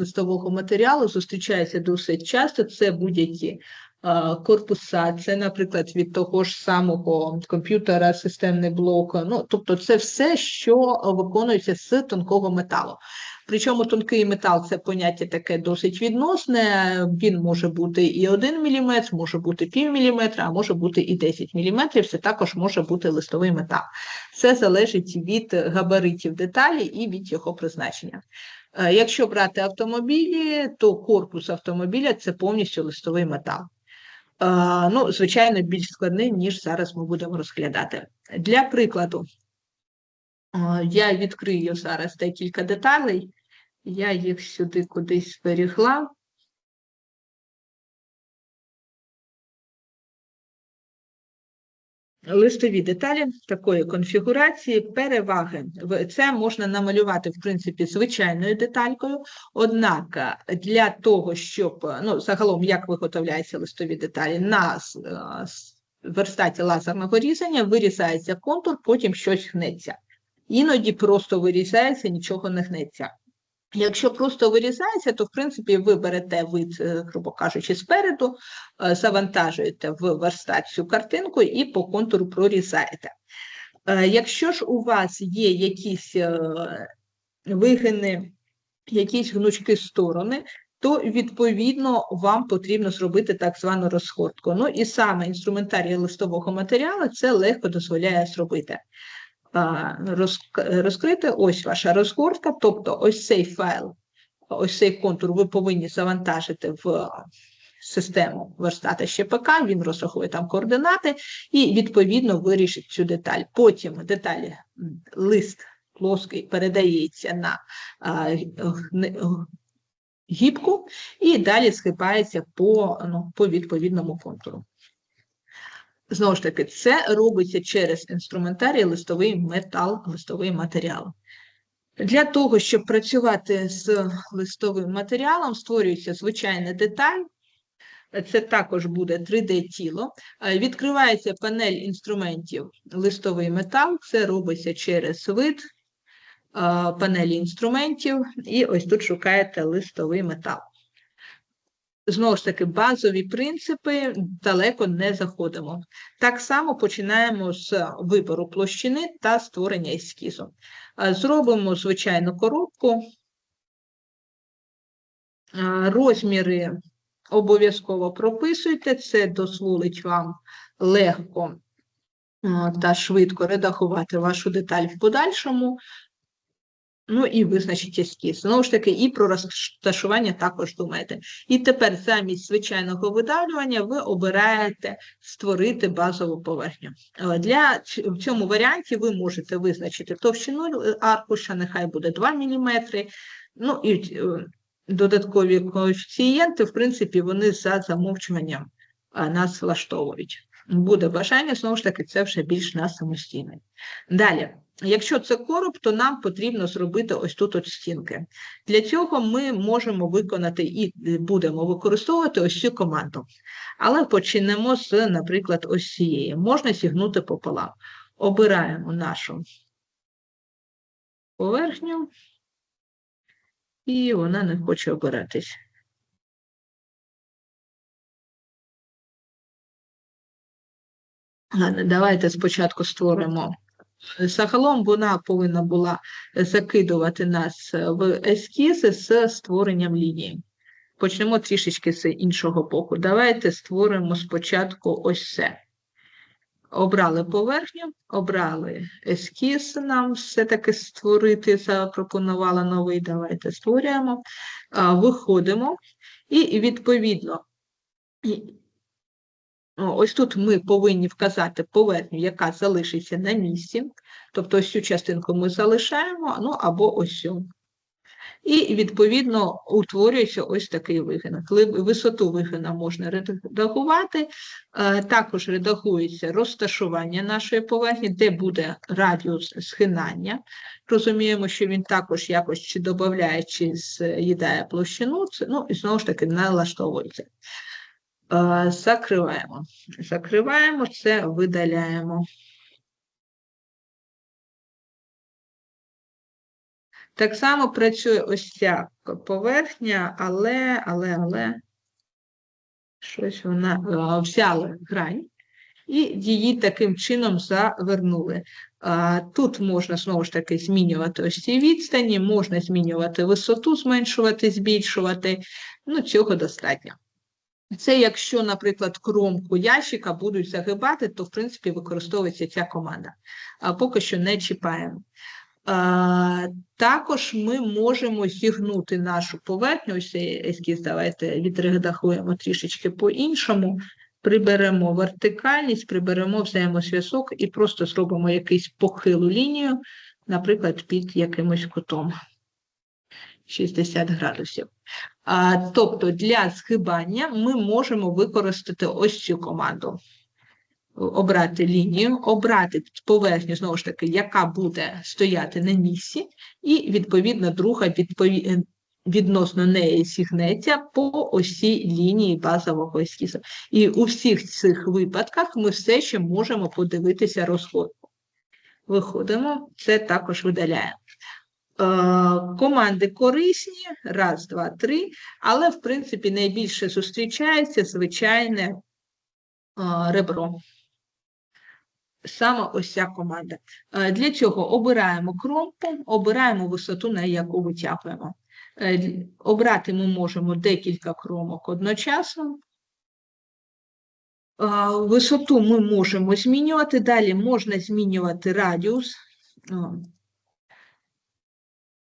листового матеріалу зустрічається досить часто. Це будь-які корпуса, це, наприклад, від того ж самого комп'ютера, системний блок. Ну, тобто, це все, що виконується з тонкого металу. Причому тонкий метал це поняття таке досить відносне. Він може бути і 1 мм, може бути пів міліметра, а може бути і 10 мм. Це також може бути листовий метал. Все залежить від габаритів деталі і від його призначення. Е, Якщо брати автомобілі, то корпус автомобіля це повністю листовий метал. Е, Ну, звичайно, більш складний, ніж зараз ми будемо розглядати. Для прикладу, е, я відкрию зараз декілька деталей. Я їх сюди кудись зберігла. Листові деталі такої конфігурації, переваги. Це можна намалювати, в принципі, звичайною деталькою. Однак е, для того, щоб е, ну, загалом як виготовляються листові деталі, на е, верстаті лазерного різання вирізається контур, потім щось гнеться. Іноді просто вирізається, нічого не гнеться. Якщо просто вирізається, то в принципі ви берете вид, е, грубо кажучи, спереду, е, завантажуєте в верстат цю картинку і по контуру прорізаєте. Е, Якщо ж у вас є якісь вигини, якісь гнучкі сторони, то відповідно вам потрібно зробити так звану розгортку. Ну і саме інструментарій листового матеріалу це легко дозволяє зробити. Розкрити ось ваша розгортка, тобто ось цей файл, ось цей контур ви повинні завантажити в систему верстата ЩПК, він розрахує там координати і відповідно вирішить цю деталь. Потім деталі, лист плоский передається на гібку і далі схипається по, ну, по відповідному контуру. Знову ж таки, це робиться через інструментарій листовий метал, листовий матеріал. Для того, щоб працювати з листовим матеріалом, створюється звичайна деталь. Це також буде 3D-тіло. Е, Відкривається панель інструментів листовий метал. Це робиться через вид панелі інструментів, і ось тут шукаєте листовий метал. Знову ж таки, базові принципи далеко не заходимо. Так само починаємо з вибору площини та створення ескізу. Зробимо звичайну коробку. Розміри обов'язково прописуйте, це дозволить вам легко та швидко редагувати вашу деталь в подальшому. Ну і визначить ескіз. Знову ж таки, і про розташування також думаєте. І тепер замість звичайного видавлювання ви обираєте створити базову поверхню. Для в цьому варіанті ви можете визначити товщину аркуша, нехай буде 2 мм. Ну і е, додаткові коефіцієнти, в принципі, вони за замовчуванням нас влаштовують. Буде бажання, знову ж таки, це вже більш на самостійне. Далі. Якщо це короб, то нам потрібно зробити ось тут от стінки. Для цього ми можемо виконати і е, будемо використовувати ось цю команду. Але почнемо з, наприклад, ось цієї. Можна зігнути пополам. Обираємо нашу поверхню, і вона не хоче обиратись. Давайте спочатку створимо Загалом вона повинна була закидувати нас в ескізи з створенням лінії. Почнемо трішечки з іншого боку. Давайте створимо спочатку ось це. Обрали поверхню, обрали ескіз, нам все-таки створити, запропонувала новий. Давайте створюємо. Виходимо, і відповідно. О, Ось тут ми повинні вказати поверхню, яка залишиться на місці. Тобто ось цю частинку ми залишаємо, ну або ось цю. І, відповідно, утворюється ось такий. Коли висоту вигина можна редагувати, е, також редагується розташування нашої поверхні, де буде радіус схинання. Розуміємо, що він також якось чи додає, чи з'їдає площину, ну і знову ж таки налаштовується. Е, Закриваємо. Закриваємо це, видаляємо. Так само працює ось ця поверхня, але, але, але щось вона а, взяла грань і її таким чином завернули. А, Тут можна знову ж таки змінювати ось ці відстані, можна змінювати висоту, зменшувати, збільшувати. Ну, цього достатньо. Це якщо, наприклад, кромку ящика будуть загибати, то в принципі використовується ця команда. А поки що не чіпаємо. Також ми можемо зігнути нашу поверхню. Ось цей ескіз, давайте відредагуємо трішечки по-іншому. Приберемо вертикальність, приберемо взаємозв'язок і просто зробимо якийсь похилу лінію, наприклад, під якимось кутом 60 градусів. А, Тобто для згибання ми можемо використати ось цю команду. Обрати лінію, обрати поверхню, знову ж таки, яка буде стояти на місці, і, відповідно, друга відпові... відносно неї зігнеться по осі лінії базового ескізу. І у всіх цих випадках ми все ще можемо подивитися розходку. Виходимо, це також видаляємо. Е, команди корисні, раз, два, три, але, в принципі, найбільше зустрічається звичайне е, ребро. Саме ось ця команда. Е, для цього обираємо кромку, обираємо висоту, на яку витягуємо. Обрати ми можемо декілька кромок одночасно. Висоту ми можемо змінювати, далі можна змінювати радіус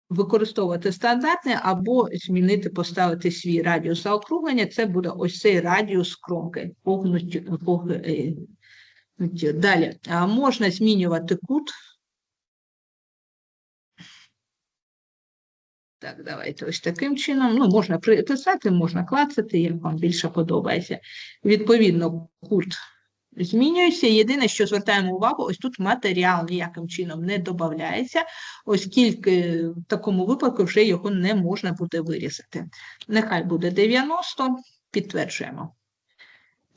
використовувати стандартне або змінити, поставити свій радіус заокруглення, це буде ось цей радіус кромки. Е, Далі можна змінювати кут. Так, давайте ось таким чином. Ну, можна приписати, можна клацати, як вам більше подобається. Відповідно, кут змінюється. Єдине, що звертаємо увагу, ось тут матеріал ніяким чином не додається, оскільки в такому випадку вже його не можна буде вирізати. Нехай буде 90, підтверджуємо.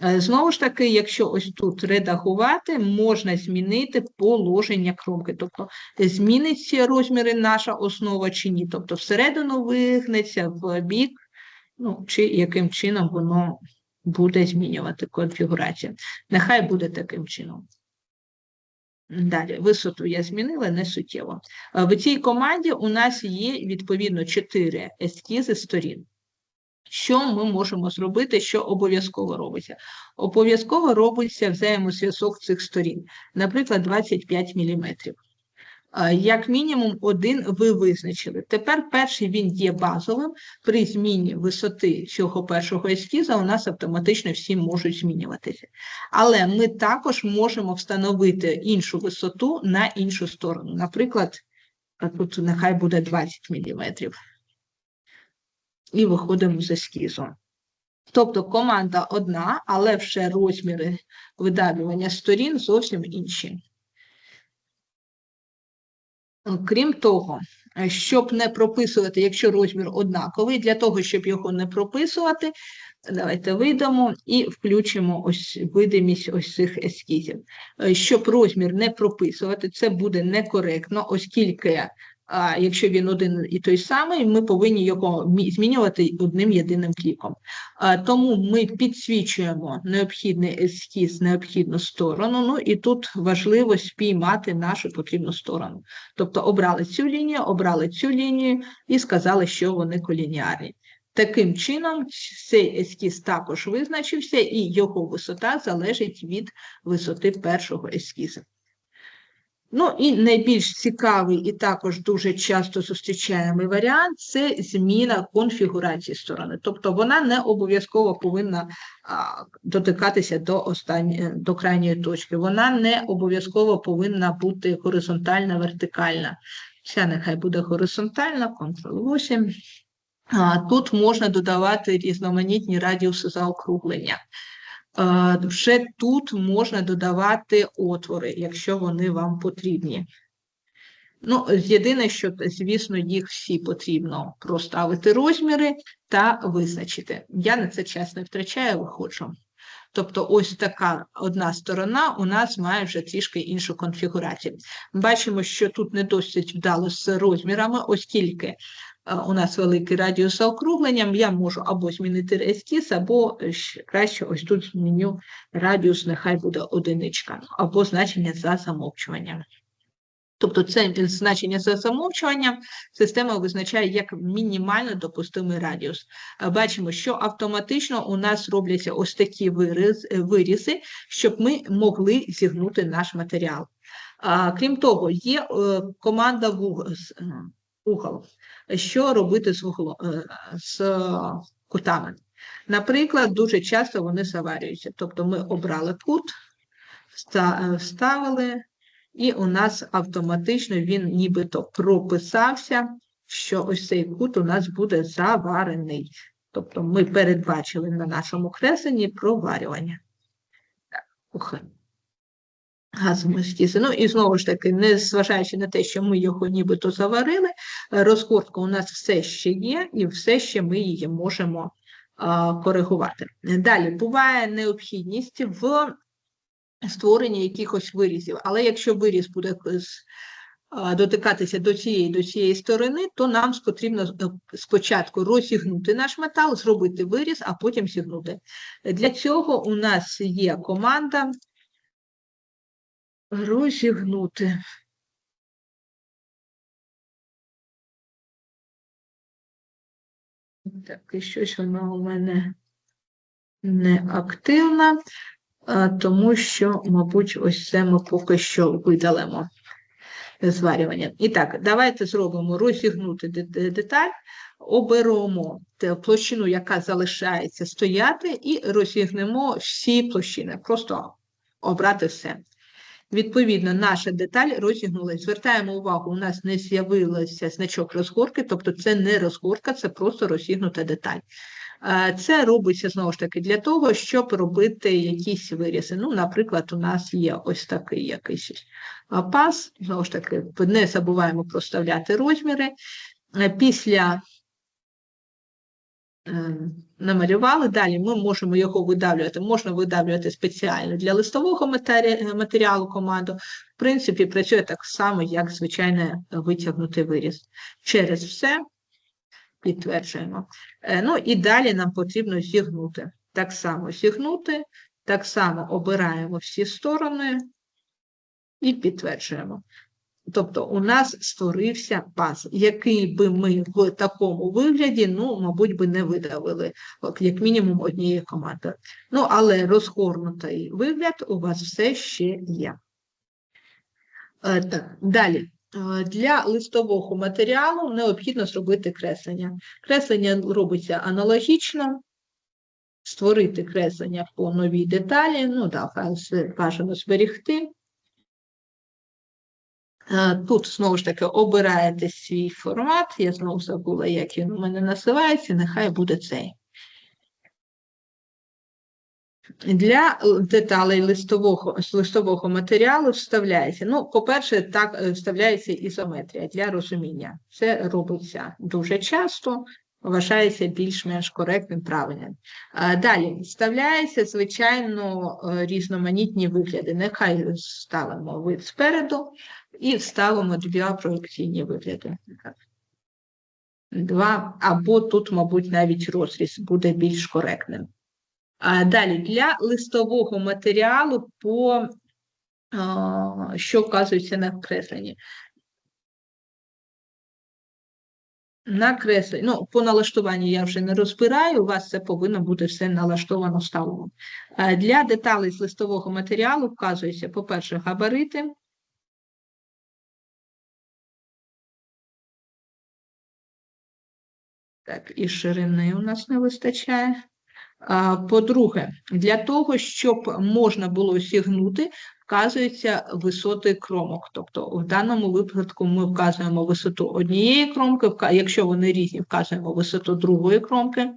Е, знову ж таки, якщо ось тут редагувати, можна змінити положення кромки. Тобто зміниться розміри наша основа чи ні. Тобто всередину вигнеться в бік, ну, чи яким чином воно буде змінювати конфігурацію. Нехай буде таким чином. Далі, висоту я змінила не суттєво. В цій команді у нас є відповідно 4 ескізи сторін. Що ми можемо зробити, що обов'язково робиться? Обов'язково робиться взаємозв'язок цих сторін, наприклад, 25 мм. Як мінімум, один ви визначили. Тепер перший він є базовим. При зміні висоти цього першого ескіза у нас автоматично всі можуть змінюватися. Але ми також можемо встановити іншу висоту на іншу сторону. Наприклад, тут нехай буде 20 мм. І виходимо з ескізу. Тобто команда одна, але вже розміри видавлювання сторін зовсім інші. Крім того, щоб не прописувати, якщо розмір однаковий, для того, щоб його не прописувати, давайте вийдемо і включимо ось видимість ось цих ескізів. Щоб розмір не прописувати, це буде некоректно, оскільки а якщо він один і той самий, ми повинні його змінювати одним єдиним кліком. Тому ми підсвічуємо необхідний ескіз, необхідну сторону. Ну і тут важливо спіймати нашу потрібну сторону. Тобто обрали цю лінію, обрали цю лінію і сказали, що вони колініарні. Таким чином, цей ескіз також визначився, і його висота залежить від висоти першого ескізу. Ну і найбільш цікавий і також дуже часто зустрічаємий варіант це зміна конфігурації сторони. Тобто вона не обов'язково повинна дотикатися до останньої, до крайньої точки. Вона не обов'язково повинна бути горизонтальна, вертикальна. Ця нехай буде горизонтальна, Ctrl-8. Тут можна додавати різноманітні радіуси заокруглення. Вже тут можна додавати отвори, якщо вони вам потрібні. Ну, Єдине, що, звісно, їх всі потрібно проставити розміри та визначити. Я на це час не втрачаю, виходжу. Тобто ось така одна сторона у нас має вже трішки іншу конфігурацію. Бачимо, що тут не досить вдало з розмірами, оскільки е, у нас великий радіус за округленням, я можу або змінити ескіз, або ще краще ось тут зміню радіус, нехай буде одиничка, або значення за замовчуванням. Тобто це значення за замовчуванням система визначає як мінімально допустимий радіус. Е, Бачимо, що автоматично у нас робляться ось такі е, вирізи, щоб ми могли зігнути наш матеріал. Крім того, є е, команда вуг- е. Що робити з, угло, е, з кутами? Наприклад, дуже часто вони заварюються. Тобто ми обрали кут, е, вставили, і у нас автоматично він нібито прописався, що ось цей кут у нас буде заварений. Тобто ми передбачили на нашому кресленні проварювання. Так, ух. Газової. Ну і знову ж таки, не зважаючи на те, що ми його нібито заварили, розгортка у нас все ще є, і все ще ми її можемо коригувати. Далі буває необхідність в створення якихось вирізів. Але якщо виріз буде дотикатися до цієї до цієї сторони, то нам потрібно е, спочатку розігнути наш метал, зробити виріз, а потім зігнути. Для цього у нас є команда розігнути. Так, і щось воно у мене не активна, тому що, мабуть, ось це ми поки що видалимо зварювання. І так, давайте зробимо розігнути де- де- деталь, оберемо площину, яка залишається стояти, і розігнемо всі площини. Просто обрати все. Відповідно, наша деталь розігнулася. Звертаємо увагу, у нас не з'явився значок розгорки, тобто це не розгорка, це просто розігнута деталь. Е, Це робиться знову ж таки для того, щоб робити якісь вирізи. Ну, наприклад, у нас є ось такий якийсь а, пас. Знову ж таки, не забуваємо проставляти розміри. Е, Після е, намалювали, далі ми можемо його видавлювати. Можна видавлювати спеціально для листового матеріалу команду. В принципі, працює так само, як звичайний витягнутий виріз. Через все підтверджуємо. Е, Ну і далі нам потрібно зігнути. Так само зігнути, так само обираємо всі сторони і підтверджуємо. Тобто у нас створився паз, який би ми в такому вигляді, ну, мабуть, би не видавили, як мінімум однієї команди. Ну, але розгорнутий вигляд у вас все ще є. Е, так, далі. Е, Для листового матеріалу необхідно зробити креслення. Креслення робиться аналогічно, створити креслення по новій деталі, ну да, бажано зберегти. Е, Тут знову ж таки обираєте свій формат. Я знову забула, як він у мене називається, нехай буде цей. Для деталей листового, листового матеріалу вставляється. Ну, по-перше, так е, вставляється ізометрія для розуміння. Це робиться дуже часто, вважається більш-менш коректним, правильним. Далі вставляється, звичайно, е, різноманітні вигляди. Нехай ставимо вид спереду і вставимо два проекційні вигляди. Два, або тут, мабуть, навіть розріз буде більш коректним. А далі для листового матеріалу, по, що вказується на кресленні. Накреслення, ну, по налаштуванню я вже не розбираю, у вас це повинно бути все налаштовано ставлено. Для деталей з листового матеріалу вказується, по-перше, габарити. Так, і ширини у нас не вистачає. По-друге, для того, щоб можна було сігнути, вказуються висоти кромок. Тобто, в даному випадку ми вказуємо висоту однієї кромки, якщо вони різні, вказуємо висоту другої кромки.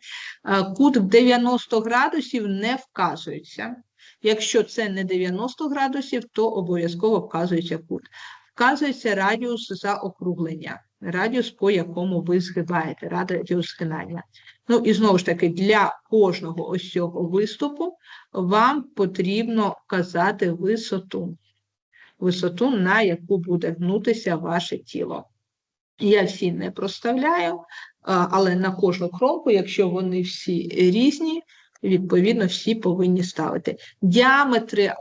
Кут в 90 градусів не вказується. Якщо це не 90 градусів, то обов'язково вказується кут. Вказується радіус заокруглення, радіус, по якому ви згибаєте, радіус згинання. Ну і знову ж таки, для кожного ось цього виступу вам потрібно вказати висоту, висоту, на яку буде гнутися ваше тіло. Я всі не проставляю, але на кожну кромку, якщо вони всі різні, відповідно, всі повинні ставити. Діаметри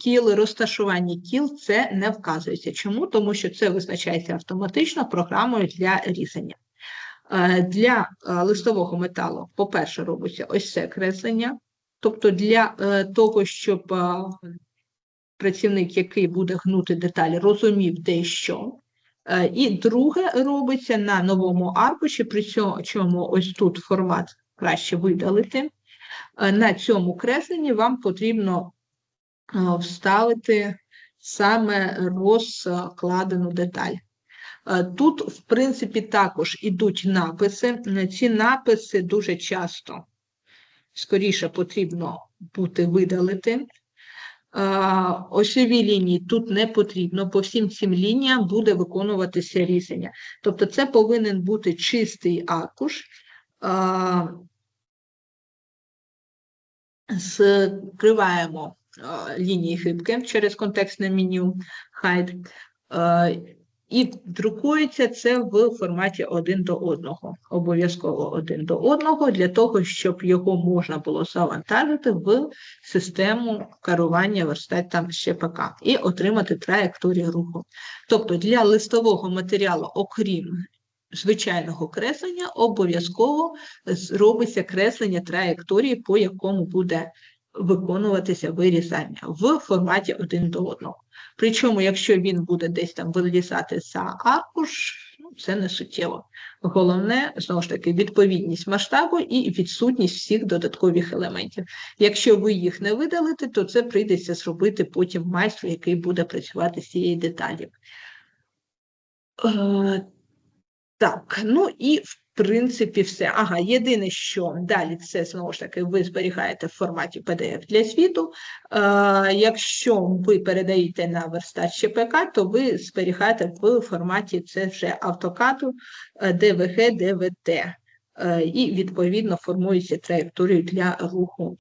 кіл, розташування кіл це не вказується. Чому? Тому що це визначається автоматично програмою для різання. Е, Для е, листового металу, по-перше, робиться ось це креслення. Тобто для е, того, щоб працівник, який буде гнути деталі, розумів, де що. І друге робиться на новому аркуші, при цьому ось тут формат краще видалити. Е, На цьому кресленні вам потрібно е, вставити саме розкладену деталь. Е, Тут, в принципі, також ідуть написи. Ці написи дуже часто скоріше потрібно бути видалити. Осьові лінії тут не потрібно, по всім цим лініям буде виконуватися різання. Тобто це повинен бути чистий аркуш. Скриваємо лінії хибки через контекстне меню Hide. І друкується це в форматі один до одного, обов'язково один до одного, для того, щоб його можна було завантажити в систему керування верстатом ЩПК і отримати траєкторію руху. Тобто для листового матеріалу, окрім звичайного креслення, обов'язково робиться креслення траєкторії, по якому буде виконуватися вирізання в форматі один до одного. Причому, якщо він буде десь там вилізати за аркуш, ну, це не суттєво. Головне, знову ж таки, відповідність масштабу і відсутність всіх додаткових елементів. Якщо ви їх не видалите, то це прийдеться зробити потім майстру, який буде працювати з цією деталі. Е, так, ну і в принципі все. Ага, єдине, що далі це знову ж таки ви зберігаєте в форматі PDF для світу. Е, якщо ви передаєте на верстат ЩПК, то ви зберігаєте в форматі це вже автокаду е, DVG, DVT. Е, і відповідно формується траєкторію для руху